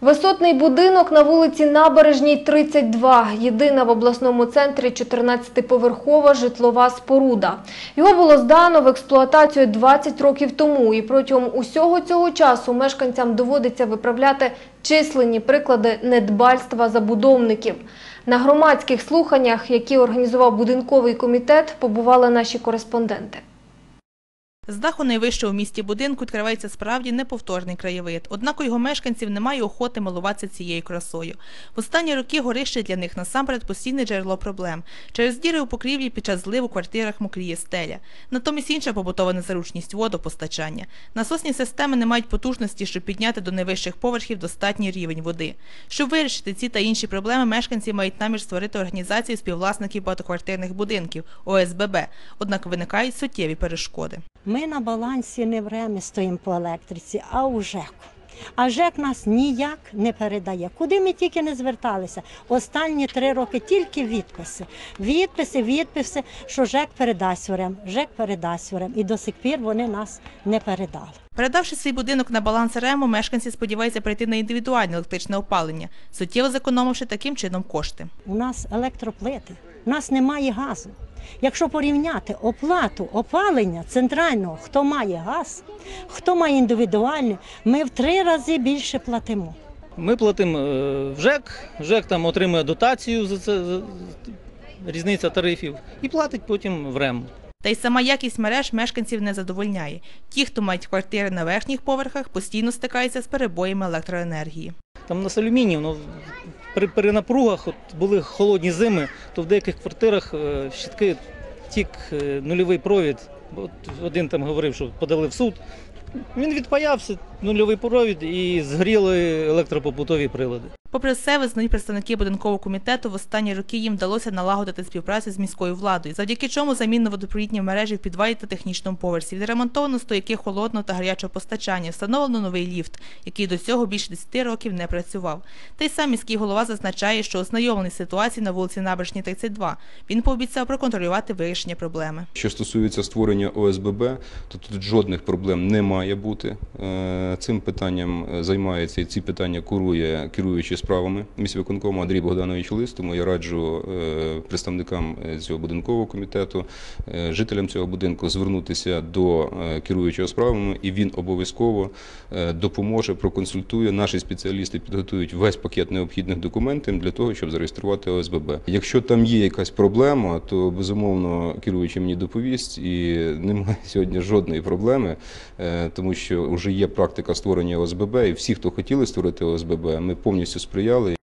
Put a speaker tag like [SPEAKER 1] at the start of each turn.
[SPEAKER 1] Висотний будинок на вулиці Набережній, 32. Єдина в обласному центрі 14-поверхова житлова споруда. Його було здано в експлуатацію 20 років тому і протягом усього цього часу мешканцям доводиться виправляти численні приклади недбальства забудовників. На громадських слуханнях, які організував будинковий комітет, побували наші кореспонденти.
[SPEAKER 2] З даху найвищого в місті будинку відкривається справді неповторний краєвид. Однак у його мешканців немає охоти милуватися цією красою. В останні роки горище для них насамперед постійне джерело проблем. Через діри у покрівлі під час зливу у квартирах мокріє стеля. Натомість інша побутова незаручність водопостачання. Насосні системи не мають потужності, щоб підняти до найвищих поверхів достатній рівень води. Щоб вирішити ці та інші проблеми, мешканці мають намір створити організацію співвласників багатоквартирних будинків ОСББ. Однак виникають суттєві перешкоди.
[SPEAKER 3] Ми на балансі не время стоїмо по електриці, а у ЖЕКу. А ЖЕК нас ніяк не передає. Куди ми тільки не зверталися. Останні три роки тільки відписи. Відписи, відписи, що ЖЕК передасть ВРЕМ, ЖЕК передасть ВРЕМ. І до сих пір вони нас не передали.
[SPEAKER 2] Передавши свій будинок на баланс РЕМу, мешканці сподіваються перейти на індивідуальне електричне опалення, суттєво зекономивши таким чином кошти.
[SPEAKER 3] У нас електроплити, у нас немає газу. Якщо порівняти оплату опалення центрального, хто має газ, хто має індивідуальне, ми в три рази більше платимо.
[SPEAKER 4] Ми платимо е, в ЖЕК, ЖЕК там отримує дотацію за це за- різниця тарифів і платить потім в РЕМ.
[SPEAKER 2] Та й сама якість мереж мешканців не задовольняє. Ті, хто мають квартири на верхніх поверхах, постійно стикаються з перебоями електроенергії.
[SPEAKER 4] Там у нас алюміній, ну, при перенапругах от були холодні зими, то в деяких квартирах щітки щитки тік е, нульовий провід. От один там говорив, що подали в суд. Він відпаявся, нульовий провід і згоріли електропобутові прилади.
[SPEAKER 2] Попри все, визнають представники будинкового комітету, в останні роки їм вдалося налагодити співпрацю з міською владою, завдяки чому замінно водопровідні мережі в підвалі та технічному поверсі. Відремонтовано стояки холодного та гарячого постачання, встановлено новий ліфт, який до цього більше 10 років не працював. Та й сам міський голова зазначає, що ознайомлений з ситуацією на вулиці Набережній 32. Він пообіцяв проконтролювати вирішення проблеми.
[SPEAKER 5] Що стосується створення ОСББ, то тут жодних проблем не має бути. Е, Цим питанням е, займається і ці питання курує керуючий справами міськвиконкому Андрій Богданович Лист. Тому я раджу е, представникам цього будинкового комітету, жителям цього будинку звернутися до керуючого справами, і він обов'язково допоможе, проконсультує. Наші спеціалісти підготують весь пакет необхідних документів для того, щоб зареєструвати ОСББ. Якщо там є якась проблема, то безумовно керуючий мені доповість, і немає сьогодні жодної проблеми, тому що вже є практика створення ОСББ, і всі, хто хотіли створити ОСББ, ми повністю сприяли.